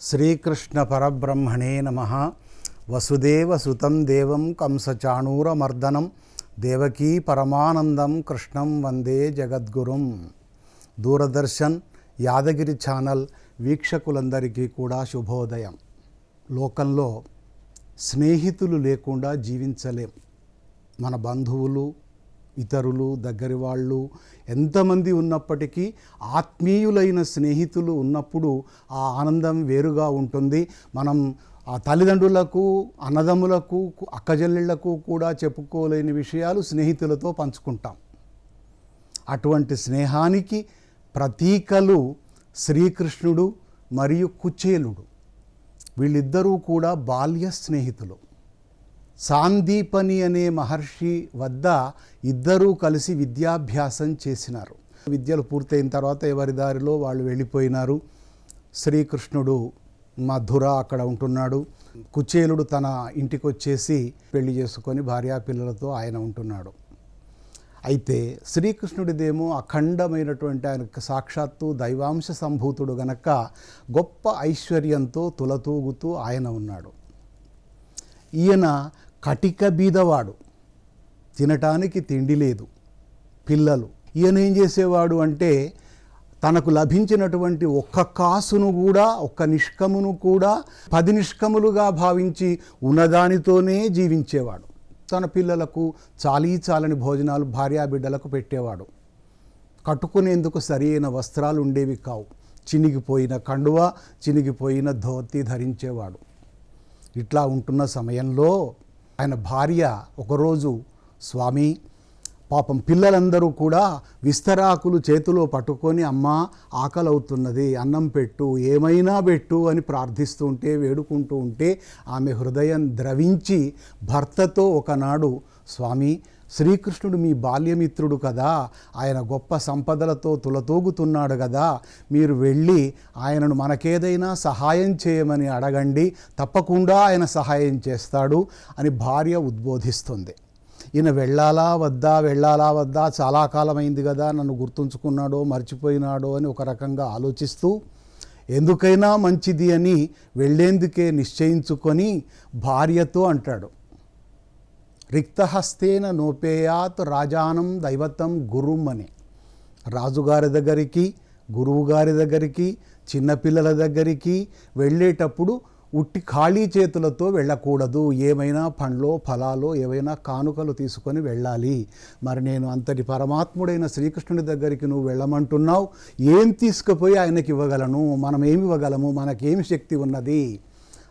శ్రీకృష్ణ పరబ్రహ్మణే నమ. వసుదేవ సుతం దేవం కంసచాణూరమర్దనం. దేవకీ పరమానందం కృష్ణం వందే జగద్గురుం. దూరదర్శన్ యాదగిరి ఛానల్ వీక్షకులందరికీ కూడా శుభోదయం. లోకంలో స్నేహితులు లేకుండా జీవించలేం. మన బంధువులు ఇతరులు దగ్గరి వాళ్ళు ఎంతమంది ఉన్నప్పటికీ ఆత్మీయులైన స్నేహితులు ఉన్నప్పుడు ఆ ఆనందం వేరుగా ఉంటుంది. మనం ఆ తల్లిదండ్రులకు అన్నదమ్ములకు అక్కజల్లులకు కూడా చెప్పుకోలేని విషయాలు స్నేహితులతో పంచుకుంటాం. అటువంటి స్నేహానికి ప్రతీకలు శ్రీకృష్ణుడు మరియు కుచేలుడు. వీళ్ళిద్దరూ కూడా బాల్య స్నేహితులు. సాందీపని అనే మహర్షి వద్ద ఇద్దరూ కలిసి విద్యాభ్యాసం చేసినారు. విద్యలు పూర్తయిన తర్వాత ఎవరి దారిలో వాళ్ళు వెళ్ళిపోయినారు. శ్రీకృష్ణుడు మధుర అక్కడ ఉంటున్నాడు. కుచేలుడు తన ఇంటికి వచ్చేసి పెళ్ళి చేసుకొని భార్యాపిల్లలతో ఆయన ఉంటున్నాడు. అయితే శ్రీకృష్ణుడిదేమో అఖండమైనటువంటి ఆయన సాక్షాత్తు దైవాంశ సంభూతుడు గనక గొప్ప ఐశ్వర్యంతో తులతూగుతూ ఆయన ఉన్నాడు. ఈయన కటిక బీదవాడు. తినటానికి తిండి లేదు. పిల్లలు. ఈయన ఏం చేసేవాడు అంటే తనకు లభించినటువంటి ఒక్క కాసును కూడా ఒక్క నిష్కమును కూడా పది నిష్కములుగా భావించి ఉన్నదానితోనే జీవించేవాడు. తన పిల్లలకు చాలీ చాలని భోజనాలు భార్యాబిడ్డలకు పెట్టేవాడు. కట్టుకునేందుకు సరైన వస్త్రాలు ఉండేవి కావు. చినిగిపోయిన కండువ చినిగిపోయిన ధోతి ధరించేవాడు. ఇట్లా ఉంటున్న సమయంలో ఆయన భార్య ఒకరోజు స్వామి పాపం పిల్లలందరూ కూడా విస్తరాకులు చేతిలో పట్టుకొని అమ్మ ఆకలి అవుతున్నది అన్నం పెట్టు ఏమైనా పెట్టు అని ప్రార్థిస్తూ ఉంటే వేడుకుంటూ ఉంటే ఆమె హృదయం ద్రవించి భర్తతో ఒకనాడు స్వామి శ్రీకృష్ణుడు మీ బాల్యమిత్రుడు కదా ఆయన గొప్ప సంపదలతో తులతూగుతున్నాడు కదా మీరు వెళ్ళి ఆయనను మనకేదైనా సహాయం చేయమని అడగండి తప్పకుండా ఆయన సహాయం చేస్తాడు అని భార్య ఉద్బోధిస్తుంది. ఈయన వెళ్ళాలా వద్దా వెళ్ళాలా వద్దా చాలా కాలమైంది కదా నన్ను గుర్తుంచుకున్నాడో మర్చిపోయినాడో అని ఒక రకంగా ఆలోచిస్తూ ఎందుకైనా మంచిది అని వెళ్ళేందుకే నిశ్చయించుకొని భార్యతో అంటాడు. రిక్తహస్తేన నోపేయాత్ రాజానం దైవతం గురుం అని. రాజుగారి దగ్గరికి గురువుగారి దగ్గరికి చిన్నపిల్లల దగ్గరికి వెళ్ళేటప్పుడు ఉట్టి ఖాళీ చేతులతో వెళ్ళకూడదు. ఏమైనా పండ్లో ఫలాలో ఏవైనా కానుకలు తీసుకొని వెళ్ళాలి. మరి నేను అంతటి పరమాత్ముడైన శ్రీకృష్ణుడి దగ్గరికి నువ్వు వెళ్ళమంటున్నావు. ఏం తీసుకుపోయి ఆయనకి ఇవ్వగలను? మనం ఏమి ఇవ్వగలము? మనకేమి శక్తి ఉన్నది?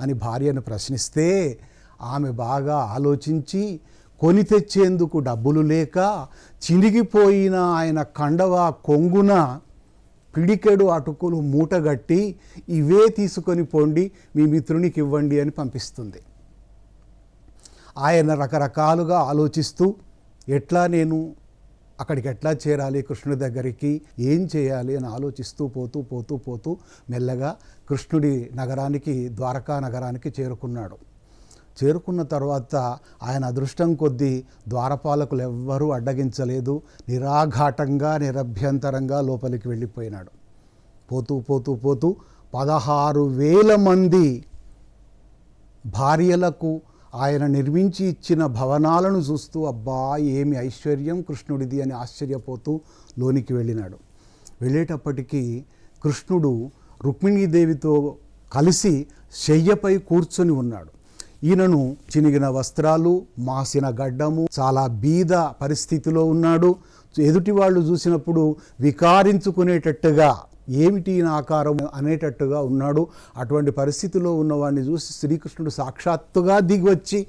అని భార్యను ప్రశ్నిస్తే ఆమె బాగా ఆలోచించి కొని తెచ్చేందుకు డబ్బులు లేక చినిగిపోయిన ఆయన కండవ కొంగున పిడికెడు అటుకులు మూటగట్టి ఇవే తీసుకొని పోండి మీ మిత్రునికి ఇవ్వండి అని పంపిస్తుంది. ఆయన రకరకాలుగా ఆలోచిస్తూ ఎట్లా నేను అక్కడికి ఎట్లా చేరాలి కృష్ణుడి దగ్గరికి ఏం చేయాలి అని ఆలోచిస్తూ పోతూ పోతూ పోతూ మెల్లగా కృష్ణుడి నగరానికి ద్వారకా నగరానికి చేరుకున్నాడు. చేరుకున్న తర్వాత ఆయన అదృష్టం కొద్దీ ద్వారపాలకులు ఎవ్వరూ అడ్డగించలేదు. నిరాఘాటంగా నిరభ్యంతరంగా లోపలికి వెళ్ళిపోయినాడు. పోతూ పోతూ పోతూ పదహారు వేల మంది భార్యలకు ఆయన నిర్మించి ఇచ్చిన భవనాలను చూస్తూ అబ్బా ఏమి ఐశ్వర్యం కృష్ణుడిది అని ఆశ్చర్యపోతూ లోనికి వెళ్ళినాడు. వెళ్ళేటప్పటికీ కృష్ణుడు రుక్మిణీదేవితో కలిసి శయ్యపై కూర్చొని ఉన్నాడు. ఈయనను చినిగిన వస్త్రాలు మాసిన గడ్డము చాలా బీద పరిస్థితిలో ఉన్నాడు. ఎదుటి వాళ్ళు చూసినప్పుడు వికారించుకునేటట్టుగా ఏమిటి ఈయన ఆకారం అనేటట్టుగా ఉన్నాడు. అటువంటి పరిస్థితిలో ఉన్నవాడిని చూసి శ్రీకృష్ణుడు సాక్షాత్తుగా దిగివచ్చి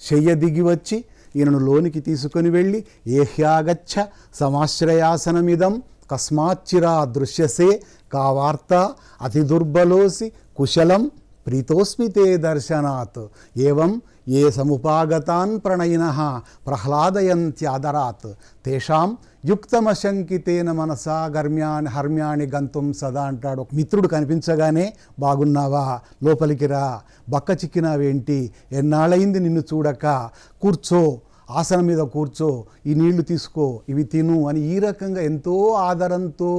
శయ్య దిగి వచ్చి ఈయనను లోనికి తీసుకొని వెళ్ళి ఏహ్యాగచ్చ సమాశ్రయాసనమిదం కస్మాచ్చిరా దృశ్యసే కా వార్త అతి దుర్బలోసి కుశలం ప్రీతోస్మి తే దర్శనాత్. ఏం ఏ సముపాగతాన్ ప్రణయిన ప్రహ్లాదయంత్యాదరాత్ తేషాం యుక్తమశంకితేన మనసా గర్మ్యాని హర్మ్యాని గంతుం సదా అంటాడు. ఒక మిత్రుడు కనిపించగానే బాగున్నావా? లోపలికి రా. బక్క చిక్కినావేంటి? ఎన్నాళ్ళయింది నిన్ను చూడక? కూర్చో. ఆసనం మీద కూర్చో ఈ నీళ్ళు తీసుకో ఇవి తిను అని ఈ రకంగా ఎంతో ఆదరంతో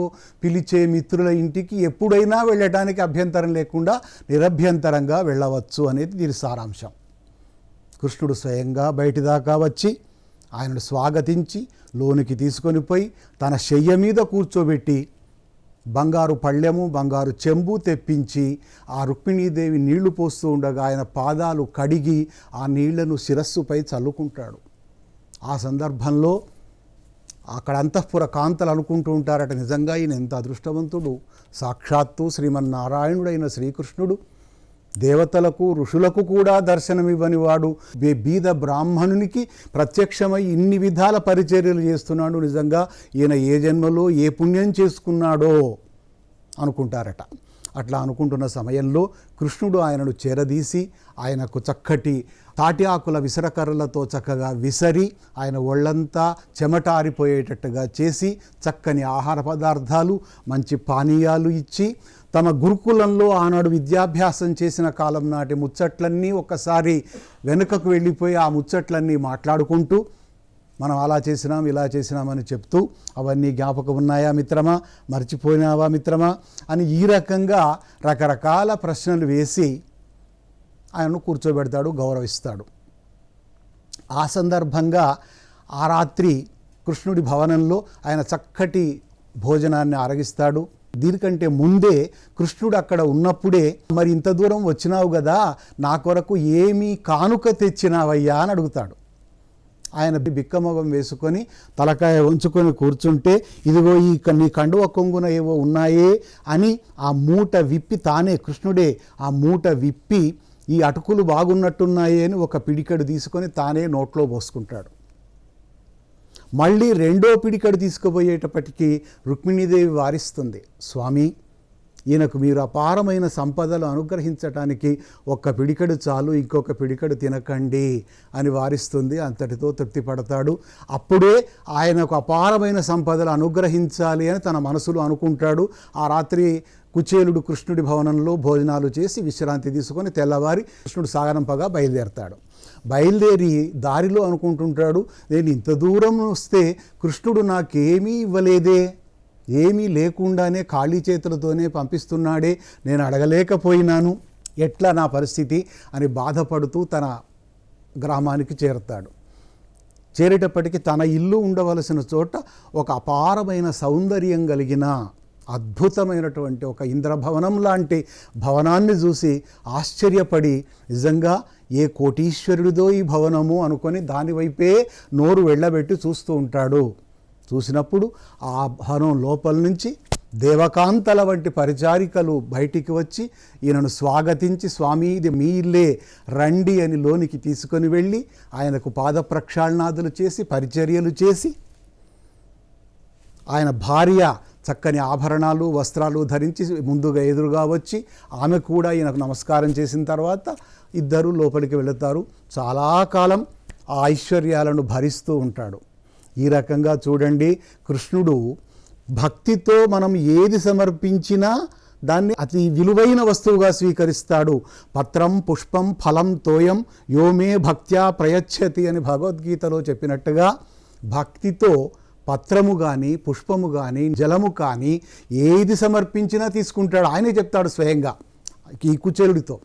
పిలిచే మిత్రుల ఇంటికి ఎప్పుడైనా వెళ్ళటానికి అభ్యంతరం లేకుండా నిరభ్యంతరంగా వెళ్ళవచ్చు అనేది దీని సారాంశం. కృష్ణుడు స్వయంగా బయటి దాకా వచ్చి ఆయనను స్వాగతించి లోనికి తీసుకొని పోయి తన శయ్య మీద కూర్చోబెట్టి బంగారు పళ్ళెము బంగారు చెంబు తెప్పించి ఆ రుక్మిణీదేవి నీళ్ళు పోస్తూ ఉండగా ఆయన పాదాలు కడిగి ఆ నీళ్ళను శిరస్సుపై చల్లుకుంటాడు. ఆ సందర్భంలో అక్కడ అంతఃపుర కాంతలు అనుకుంటూ ఉంటారట నిజంగా ఈయన ఎంత అదృష్టవంతుడు? సాక్షాత్తు శ్రీమన్నారాయణుడైన శ్రీకృష్ణుడు. దేవతలకు ఋషులకు కూడా దర్శనమివ్వని వాడు బీద బ్రాహ్మణునికి ప్రత్యక్షమై ఇన్ని విధాల పరిచర్యలు చేస్తున్నాడు నిజంగా. ఈయన ఏ జన్మలో ఏ పుణ్యం చేసుకున్నాడో అనుకుంటారట. అట్లా అనుకుంటున్న సమయంలో కృష్ణుడు ఆయనను చేరదీసి ఆయనకు చక్కటి తాటి ఆకుల విసరకర్రలతో చక్కగా విసరి ఆయన ఒళ్ళంతా చెమటారిపోయేటట్టుగా చేసి చక్కని ఆహార పదార్థాలు మంచి పానీయాలు ఇచ్చి తమ గురుకులంలో ఆనాడు విద్యాభ్యాసం చేసిన కాలం నాటి ముచ్చట్లన్నీ ఒకసారి వెనుకకు వెళ్ళిపోయి ఆ ముచ్చట్లన్నీ మాట్లాడుకుంటూ మనం అలా చేసినాం ఇలా చేసినామని చెప్తూ అవన్నీ జ్ఞాపకం ఉన్నాయా మిత్రమా? మర్చిపోయినావా మిత్రమా? అని ఈ రకంగా రకరకాల ప్రశ్నలు వేసి ఆయనను కూర్చోబెడతాడు గౌరవిస్తాడు. ఆ సందర్భంగా ఆ రాత్రి కృష్ణుడి భవనంలో ఆయన చక్కటి భోజనాన్ని ఆరగిస్తాడు. దీనికంటే ముందే కృష్ణుడు అక్కడ ఉన్నప్పుడే మరి ఇంత దూరం వచ్చినావు కదా నా కొరకు ఏమీ కానుక తెచ్చినావయ్యా? అని అడుగుతాడు. ఆయన బిక్కమొగం వేసుకొని తలకాయ ఉంచుకొని కూర్చుంటే ఇదిగో ఈ నీ కండువ కొంగున ఏవో ఉన్నాయే అని ఆ మూట విప్పి తానే కృష్ణుడే ఆ మూట విప్పి ఈ అటుకులు బాగున్నట్టున్నాయే అని ఒక పిడికడు తీసుకొని తానే నోట్లో పోసుకుంటాడు. మళ్ళీ రెండో పిడికడు తీసుకుపోయేటప్పటికీ రుక్మిణీదేవి వారిస్తుంది స్వామి ఈయనకు మీరు అపారమైన సంపదలు అనుగ్రహించటానికి ఒక్క పిడికడు చాలు ఇంకొక పిడికడు తినకండి అని వారిస్తుంది. అంతటితో తృప్తి పడతాడు అప్పుడే ఆయనకు అపారమైన సంపదలు అనుగ్రహించాలి అని తన మనసులో అనుకుంటాడు. ఆ రాత్రి కుచేలుడు కృష్ణుడి భవనంలో భోజనాలు చేసి విశ్రాంతి తీసుకొని తెల్లవారి కృష్ణుడు సాగరంపగా బయలుదేరతాడు. బయలుదేరి దారిలో అనుకుంటుంటాడు నేను ఇంత దూరం వస్తే కృష్ణుడు నాకేమీ ఇవ్వలేదే? ఏమీ లేకుండానే ఖాళీ చేతులతోనే పంపిస్తున్నాడే నేను అడగలేకపోయినాను. ఎట్లా నా పరిస్థితి అని బాధపడుతూ తన గ్రామానికి చేరుతాడు. చేరేటప్పటికి తన ఇల్లు ఉండవలసిన చోట ఒక అపారమైన సౌందర్యం కలిగిన అద్భుతమైనటువంటి ఒక ఇంద్రభవనం లాంటి భవనాన్ని చూసి ఆశ్చర్యపడి నిజంగా ఏ కోటీశ్వరుడిదో ఈ భవనము అనుకొని దానివైపే నోరు వెళ్ళబెట్టి చూస్తూ ఉంటాడు. చూసినప్పుడు ఆ భవనం లోపల నుంచి దేవకాంతల వంటి పరిచారికలు బయటికి వచ్చి ఈయనను స్వాగతించి స్వామి ఇది మీ ఇల్లే రండి అని లోనికి తీసుకొని వెళ్ళి ఆయనకు పాద ప్రక్షాళనాదులు చేసి పరిచర్యలు చేసి ఆయన భార్య చక్కని ఆభరణాలు వస్త్రాలు ధరించి ముందుగా ఎదురుగా వచ్చి ఆమె కూడా ఈయనకు నమస్కారం చేసిన తర్వాత ఇద్దరు లోపలికి వెళుతారు. చాలా కాలం ఆ ఐశ్వర్యాలను భరిస్తూ ఉంటాడు. ఈ రకంగా చూడండి. కృష్ణుడు భక్తితో మనం ఏది సమర్పించినా దాన్ని అతి విలువైన వస్తువుగా స్వీకరిస్తాడు. పత్రం పుష్పం ఫలం తోయం యోమే భక్త్యా ప్రయచ్చతి అని భగవద్గీతలో చెప్పినట్టుగా భక్తితో పత్రము కానీ పుష్పము కానీ జలము కానీ ఏది సమర్పించినా తీసుకుంటాడు. ఆయనే చెప్తాడు స్వయంగా ఈ కుచేలుడితో.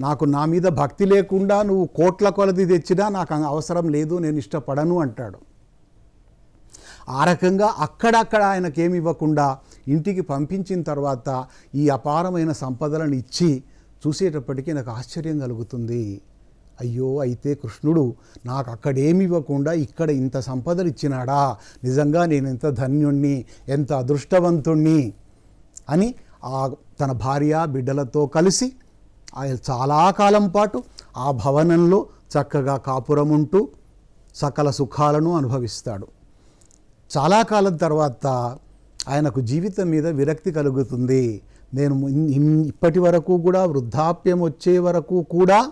నాకు నా మీద భక్తి లేకుండా నువ్వు కోట్ల కొలది తెచ్చినా నాకు అవసరం లేదు నేను ఇష్టపడను అంటాడు. ఆ రకంగా అక్కడక్కడ ఆయనకేమి ఇవ్వకుండా ఇంటికి పంపించిన తర్వాత ఈ అపారమైన సంపదలను ఇచ్చి చూసేటప్పటికీ నాకు ఆశ్చర్యం కలుగుతుంది. అయ్యో అయితే కృష్ణుడు నాకు అక్కడేమి ఇవ్వకుండా ఇక్కడ ఇంత సంపదలు ఇచ్చినాడా? నిజంగా నేను ఎంత ధన్యుణ్ణి ఎంత అదృష్టవంతుణ్ణి? అని ఆ తన భార్య బిడ్డలతో కలిసి ఆయన చాలా కాలం పాటు ఆ భవనంలో చక్కగా కాపురం ఉంటూ సకల సుఖాలను అనుభవిస్తాడు. చాలా కాలం తర్వాత ఆయనకు జీవితం మీద విరక్తి కలుగుతుంది. నేను ఇప్పటి వరకు కూడా వృద్ధాప్యం వచ్చే వరకు కూడా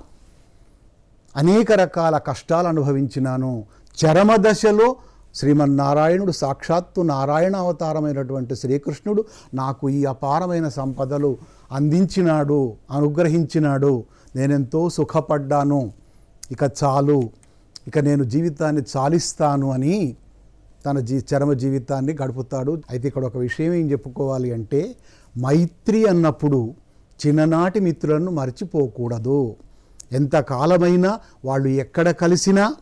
అనేక రకాల కష్టాలు అనుభవించినాను. చరమ దశలో శ్రీమన్నారాయణుడు సాక్షాత్తు నారాయణ అవతారమైనటువంటి శ్రీకృష్ణుడు నాకు ఈ అపారమైన సంపదలు అందించినాడు అనుగ్రహించినాడు. నేనెంతో సుఖపడ్డాను. ఇక చాలు. ఇక నేను జీవితాన్ని చాలిస్తాను అని తన జీ చరమ జీవితాన్ని గడుపుతాడు. అయితే ఇక్కడ ఒక విషయం ఏం చెప్పుకోవాలి అంటే మైత్రి అన్నప్పుడు చిన్ననాటి మిత్రులను మర్చిపోకూడదు. ఎంతకాలమైనా వాళ్ళు ఎక్కడ కలిసినా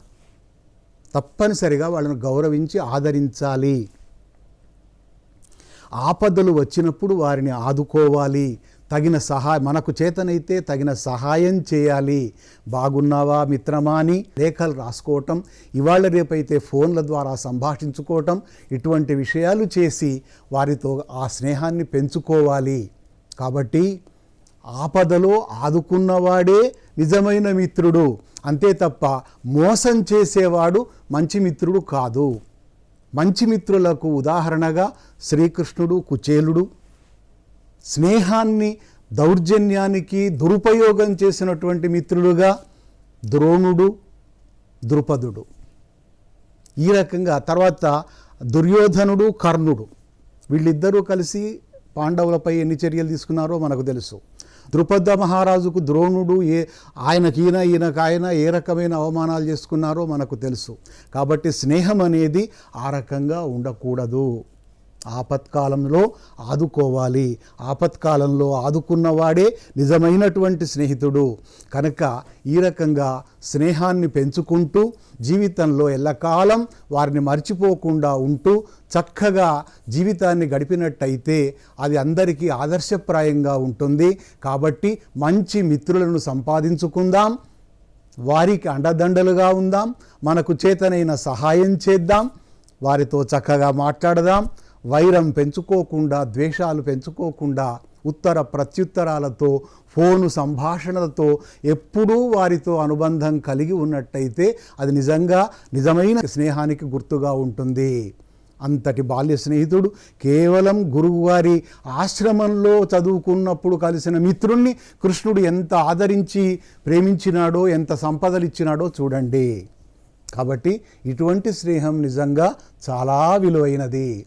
తప్పనిసరిగా వాళ్ళను గౌరవించి ఆదరించాలి. ఆపదలు వచ్చినప్పుడు వారిని ఆదుకోవాలి. తగిన సహాయం మనకు చేతనైతే తగిన సహాయం చేయాలి. బాగున్నావా మిత్రమా అని లేఖలు రాసుకోవటం ఇవాళ రేపైతే ఫోన్ల ద్వారా సంభాషించుకోవటం ఇటువంటి విషయాలు చేసి వారితో ఆ స్నేహాన్ని పెంచుకోవాలి. కాబట్టి ఆపదలో ఆదుకున్నవాడే నిజమైన మిత్రుడు. అంతే తప్ప మోసం చేసేవాడు మంచి మిత్రుడు కాదు. మంచి మిత్రులకు ఉదాహరణగా శ్రీకృష్ణుడు కుచేలుడు స్నేహాన్ని దౌర్జన్యానికి దురుపయోగం చేసినటువంటి మిత్రులుగా ద్రోణుడు ద్రుపదుడు. ఈ రకంగా తర్వాత దుర్యోధనుడు కర్ణుడు. వీళ్ళిద్దరూ కలిసి పాండవులపై ఎన్ని చర్యలు తీసుకున్నారో మనకు తెలుసు. ద్రుపద మహారాజుకు ద్రోణుడు ఏ ఆయనకి ఈయన ఈయనకు ఆయన ఏ రకమైన అవమానాలు చేసుకున్నారో మనకు తెలుసు. కాబట్టి స్నేహం అనేది ఆ రకంగా ఉండకూడదు. ఆపత్కాలంలో ఆదుకోవాలి. ఆపత్కాలంలో ఆదుకున్నవాడే నిజమైనటువంటి స్నేహితుడు. కనుక ఈ రకంగా స్నేహాన్ని పెంచుకుంటూ జీవితంలో ఎల్లకాలం వారిని మర్చిపోకుండా ఉంటూ చక్కగా జీవితాన్ని గడిపినట్టయితే అది అందరికీ ఆదర్శప్రాయంగా ఉంటుంది. కాబట్టి మంచి మిత్రులను సంపాదించుకుందాం. వారికి అండదండలుగా ఉందాం. మనకు చేతనైన సహాయం చేద్దాం. వారితో చక్కగా మాట్లాడదాం. వైరం పెంచుకోకుండా ద్వేషాలు పెంచుకోకుండా ఉత్తర ప్రత్యుత్తరాలతో ఫోను సంభాషణలతో ఎప్పుడూ వారితో అనుబంధం కలిగి ఉన్నట్టయితే అది నిజంగా నిజమైన స్నేహానికి గుర్తుగా ఉంటుంది. అంతటి బాల్య స్నేహితుడు కేవలం గురువుగారి ఆశ్రమంలో చదువుకున్నప్పుడు కలిసిన మిత్రుణ్ణి కృష్ణుడు ఎంత ఆదరించి ప్రేమించినాడో ఎంత సంపదలిచ్చినాడో చూడండి. కాబట్టి ఇటువంటి స్నేహం నిజంగా చాలా విలువైనది.